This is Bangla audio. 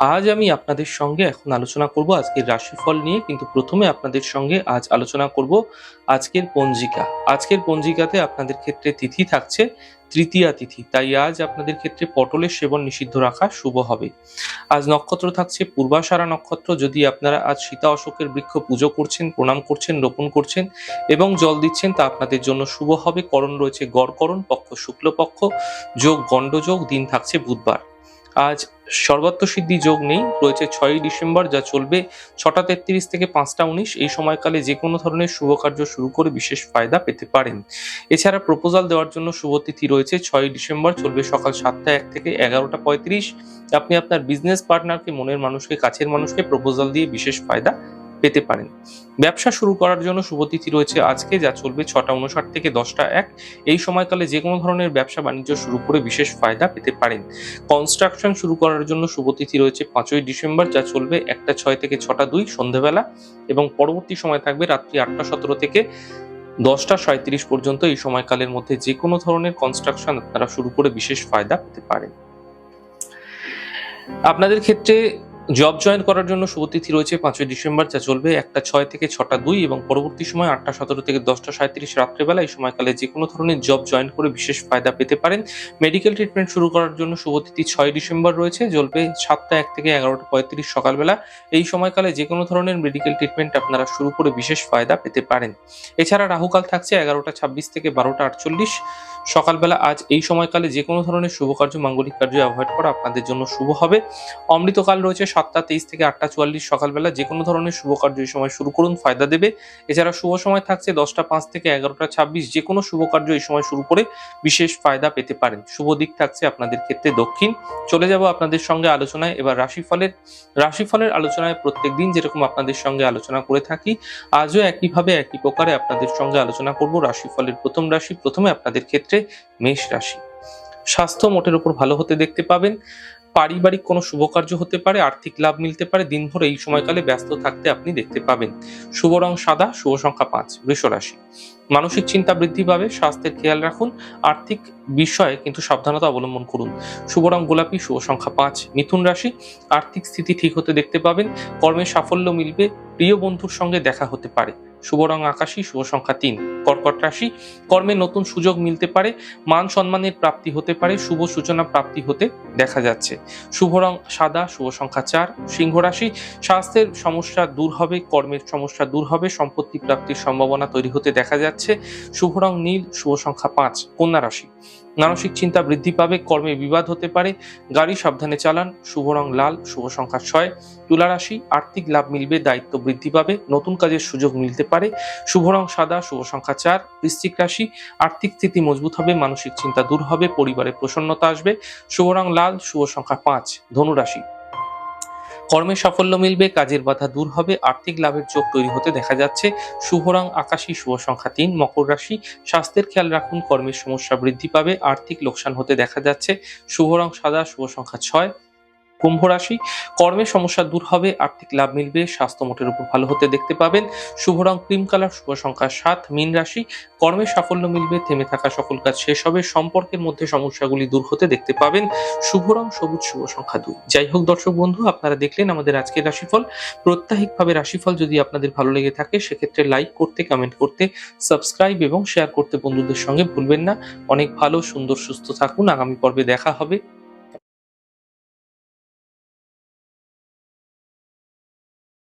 আজ আমি আপনাদের সঙ্গে এখন আলোচনা করব আজকের রাশিফল নিয়ে, কিন্তু প্রথমে আপনাদের সঙ্গে আজ আলোচনা করব আজকের পঞ্জিকা। আজকের পঞ্জিকাতে আপনাদের ক্ষেত্রে তিথি থাকছে তৃতীয়া তিথি, তাই আজ আপনাদের ক্ষেত্রে পটলের সেবন নিষিদ্ধ রাখা শুভ হবে। আজ নক্ষত্র থাকছে পূর্বাষাঢ়া নক্ষত্র, যদি আপনারা আজ সীতা অশোকের বৃক্ষ পুজো করছেন, প্রণাম করছেন, রোপণ করছেন এবং জল দিচ্ছেন, তা আপনাদের জন্য শুভ হবে। করণ রয়েছে গড়করণ, পক্ষ শুক্লপক্ষ, যোগ গণ্ডযোগ, দিন থাকছে বুধবার। আজ সর্বাত্ম সিদ্ধি যোগ নেই। রয়েছে ছয়ই ডিসেম্বর, যা চলবে ছটা তেত্রিশ থেকে পাঁচটা উনিশ। এই সময়কালে যে কোনো ধরনের শুভ কার্য শুরু করে বিশেষ ফায়দা পেতে পারেন। এছাড়া প্রপোজাল দেওয়ার জন্য শুভ তিথি রয়েছে ছয়ই ডিসেম্বর, চলবে সকাল সাতটা এক থেকে এগারোটা পঁয়ত্রিশ। আপনি আপনার বিজনেস পার্টনারকে মনের মানুষকে, কাছের মানুষকে প্রপোজাল দিয়ে বিশেষ ফায়দা পেতে পারেন। ব্যবসা শুরু করার জন্য শুভতিথি রয়েছে আজকে, যা চলবে ছটা উনষাট থেকে দশটা এক। এই সময়কালে যে কোনো ধরনের ব্যবসা বাণিজ্য শুরু করে বিশেষ ফায়দা পেতে পারেন। কনস্ট্রাকশন শুরু করার জন্য শুভতিথি রয়েছে পাঁচই ডিসেম্বর, যা চলবে একটা ছয় থেকে ছটা দুই সন্ধেবেলা এবং পরবর্তী সময় থাকবে রাত্রি আটটা সতেরো থেকে দশটা সাঁত্রিশ পর্যন্ত। এই সময়কালের মধ্যে যে কোনো ধরনের কনস্ট্রাকশন আপনারা শুরু করে বিশেষ ফায়দা পেতে পারেন। আপনাদের ক্ষেত্রে জব জয়েন করার জন্য শুভতিথি রয়েছে পাঁচই ডিসেম্বর, যা চলবে একটা ছয় থেকে ছটা দুই এবং পরবর্তী সময় আটটা সতেরো থেকে দশটা সাঁত্রিশ রাত্রেবেলা। এই সময়কালে যে কোনো ধরনের জব জয়েন করে বিশেষ ফায়দা পেতে পারেন। মেডিকেল ট্রিটমেন্ট শুরু করার জন্য শুভতিথি ছয় ডিসেম্বর রয়েছে, চলবে সাতটা এক থেকে এগারোটা পঁয়ত্রিশ সকালবেলা। এই সময়কালে যে কোনো ধরনের মেডিকেল ট্রিটমেন্ট আপনারা শুরু করে বিশেষ ফায়দা পেতে পারেন। এছাড়া রাহুকাল থাকছে এগারোটা ছাব্বিশ থেকে বারোটা আটচল্লিশ। সকালবেলা আজ এই সময়কালে যে কোনো ধরনের শুভ কার্য মাঙ্গলিক কার্য অ্যাভয়েড করা আপনাদের জন্য শুভ হবে। অমৃতকাল রয়েছে সাতটা তেইশ থেকে আটটা চুয়াল্লিশ সকালবেলা। যে কোনো ধরনের শুভ কার্য এই সময় শুরু করুন, ফায়দা দেবে। এছাড়া শুভ সময় থাকছে দশটা পাঁচ থেকে এগারোটা ছাব্বিশ। যে কোনো শুভ কার্য এই সময় শুরু করে বিশেষ ফায়দা পেতে পারেন। শুভ দিক থাকছে আপনাদের ক্ষেত্রে দক্ষিণ। চলে যাব আপনাদের সঙ্গে আলোচনায়। এবার রাশিফলের রাশিফলের আলোচনায় প্রত্যেক দিন যেরকম আপনাদের সঙ্গে আলোচনা করে থাকি, আজও একইভাবে একই প্রকারে আপনাদের সঙ্গে আলোচনা করব। রাশিফলের প্রথম রাশি, প্রথমে আপনাদের ক্ষেত্রে মেষ রাশি। স্বাস্থ্য মোটের উপর ভালো হতে দেখতে পাবেন। পারিবারিক কোনো শুভ কার্য হতে পারে, আর্থিক লাভ মিলতে পারে, দিনভর এই সময়কালে ব্যস্ত থাকতে আপনি দেখতে পাবেন। শুভ রং সাদা, শুভ সংখ্যা পাঁচ, বৃষ রাশি। মানসিক চিন্তা বৃদ্ধি পাবে, স্বাস্থ্যের খেয়াল রাখুন, আর্থিক বিষয়ে কিন্তু সাবধানতা অবলম্বন করুন। শুভ রং গোলাপি, শুভ সংখ্যা পাঁচ, মিথুন রাশি। আর্থিক স্থিতি ঠিক হতে দেখতে পাবেন, কর্মে সাফল্য মিলবে, প্রিয় বন্ধুর সঙ্গে দেখা হতে পারে। শুভ রং আকাশী, শুভ সংখ্যা তিন। কর্কট রাশি, কর্মে নতুন সুযোগ মিলতে পারে, মান সম্মানের প্রাপ্তি হতে পারে, শুভ সূচনা প্রাপ্তি হতে দেখা যাচ্ছে। শুভ রং সাদা, শুভ সংখ্যা চার। সিংহ রাশি, স্বাস্থ্যের সমস্যা দূর হবে, কর্মের সমস্যা দূর হবে, সম্পত্তি প্রাপ্তির সম্ভাবনা তৈরি হতে দেখা যাচ্ছে। শুভ রং নীল, শুভ সংখ্যা পাঁচ। কন্যা রাশি মানসিক চিন্তা বৃদ্ধি পাবে, কর্মে বিবাদ হতে পারে, গাড়ি সাবধানে চালান, শুভ রং লাল, শুভ সংখ্যা ছয়, তুলা রাশি, আর্থিক লাভ মিলবে, দায়িত্ব বৃদ্ধি পাবে, নতুন কাজের সুযোগ মিলতে পারে, শুভ রং সাদা, শুভ সংখ্যা চার, বৃশ্চিক রাশি, আর্থিক স্থিতি মজবুত হবে, মানসিক চিন্তা দূর হবে, পরিবারে প্রসন্নতা আসবে, শুভ রং লাল, শুভ সংখ্যা পাঁচ, ধনু রাশি। কর্মে সাফল্য মিলবে, কাজের বাধা দূর হবে, আর্থিক লাভের চোখ তৈরি হতে দেখা যাচ্ছে। শুভরাং আকাশী, শুভ সংখ্যা তিন, মকর রাশি। স্বাস্থ্যের খেয়াল রাখুন, কর্মের সমস্যা বৃদ্ধি পাবে, আর্থিক লোকসান হতে দেখা যাচ্ছে। শুভ রং সাদা, শুভ সংখ্যা ছয়। কুম্ভ রাশি। কর্মের সমস্যা দূর হবে, আর্থিক লাভ মিলবে, স্বাস্থ্য মোটের উপর ভালো হতে দেখতে পাবেন। শুভ রং ক্রিম কালার, শুভ সংখ্যা সাত, মীন রাশি। কর্মের সাফল্য মিলবে, থেমে থাকা সকল কাজ শেষ হবে, সম্পর্কের মধ্যে সমস্যাগুলি দূর হতে দেখতে পাবেন। শুভ রং, সবুজ, শুভ সংখ্যা দুই। যাই হোক দর্শক বন্ধু, আপনারা দেখলেন আমাদের আজকের রাশিফল। প্রত্যাহিকভাবে রাশিফল যদি আপনাদের ভালো লেগে থাকে, সেক্ষেত্রে লাইক করতে, কমেন্ট করতে, সাবস্ক্রাইব এবং শেয়ার করতে বন্ধুদের সঙ্গে ভুলবেন না। অনেক ভালো, সুন্দর, সুস্থ থাকুন। আগামী পর্বে দেখা হবে।